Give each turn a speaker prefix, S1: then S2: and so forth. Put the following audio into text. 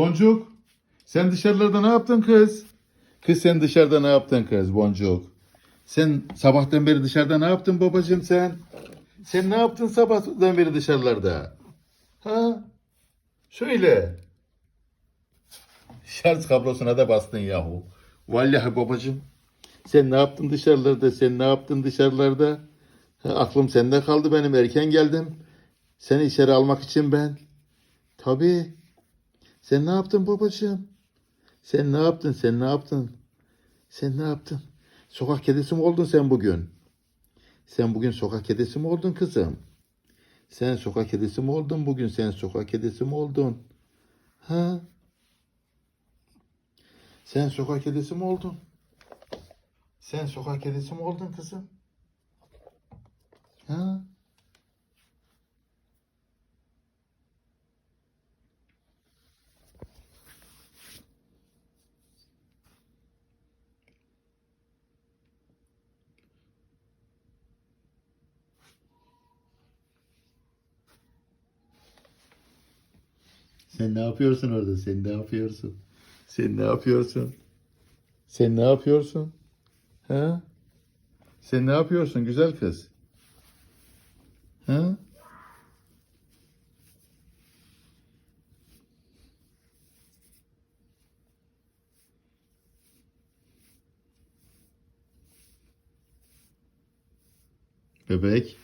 S1: Boncuk, sen dışarılarda ne yaptın kız? Kız sen dışarıda ne yaptın kız Boncuk? Sen sabahtan beri dışarıda ne yaptın babacığım sen? Sen ne yaptın sabahtan beri dışarılarda? Ha? Söyle. Şarj kablosuna da bastın yahu. Vallahi babacığım. Sen ne yaptın dışarılarda? Sen ne yaptın dışarılarda? Ha, aklım sende kaldı benim. Erken geldim. Seni içeri almak için ben. Tabii. Sen ne yaptın babacığım? Sen ne yaptın? Sen ne yaptın? Sen ne yaptın? Sokak kedisi mi oldun sen bugün? Sen bugün sokak kedisi mi oldun kızım? Sen sokak kedisi mi oldun bugün? Sen sokak kedisi mi oldun? Ha? Sen sokak kedisi mi oldun? Sen sokak kedisi mi oldun kızım? Sen ne yapıyorsun orada? Sen ne yapıyorsun? Sen ne yapıyorsun? Sen ne yapıyorsun? Ha? Sen ne yapıyorsun güzel kız? Ha? Bebek.